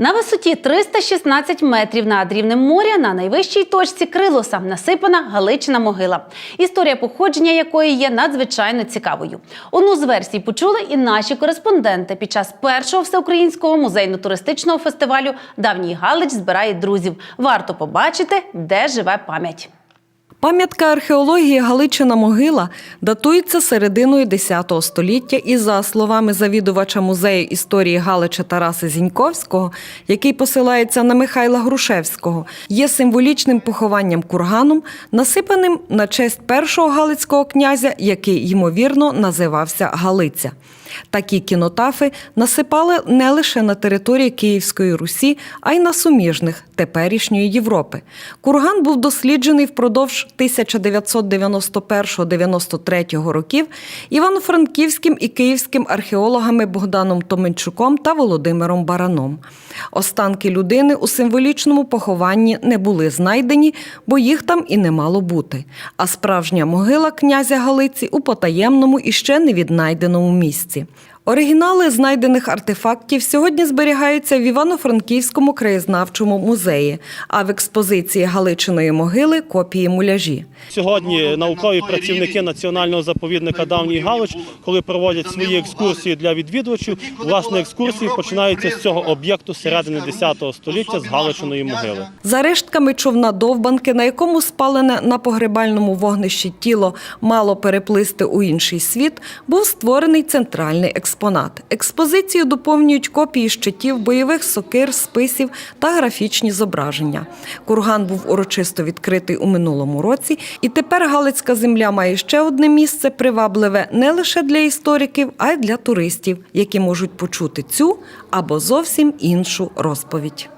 На висоті 316 метрів над рівнем моря на найвищій точці Крилоса насипана Галичина могила, історія походження якої є надзвичайно цікавою. Одну з версій почули і наші кореспонденти під час першого всеукраїнського музейно-туристичного фестивалю Давній Галич збирає друзів. Варто побачити, де живе пам'ять. Пам'ятка археології Галичина могила датується серединою X століття і, за словами завідувача музею історії Галича Тараса Зіньковського, який посилається на Михайла Грушевського, є символічним похованням курганом, насипаним на честь першого галицького князя, який, ймовірно, називався Галиця. Такі кінотафи насипали не лише на території Київської Русі, а й на суміжних теперішньої Європи. Курган був досліджений впродовж 1991-93 років івано-франківським і київським археологами Богданом Томенчуком та Володимиром Бараном. Останки людини у символічному похованні не були знайдені, бо їх там і не мало бути. А справжня могила князя Галиці у потаємному і ще не віднайденому місці. Вінниці. Оригінали знайдених артефактів сьогодні зберігаються в Івано-Франківському краєзнавчому музеї, а в експозиції Галичиної могили копії муляжі. Сьогодні наукові працівники національного заповідника Давній Галич, коли проводять свої екскурсії для відвідувачів, власне екскурсії починаються з цього об'єкту середини X століття з Галичиної могили. За рештками човна довбанки, на якому спалене на погребальному вогнищі тіло мало переплисти у інший світ, був створений центральний експонат. Експозицію доповнюють копії щитів, бойових сокир, списів та графічні зображення. Курган був урочисто відкритий у минулому році, і тепер Галицька земля має ще одне місце привабливе не лише для істориків, а й для туристів, які можуть почути цю або зовсім іншу розповідь.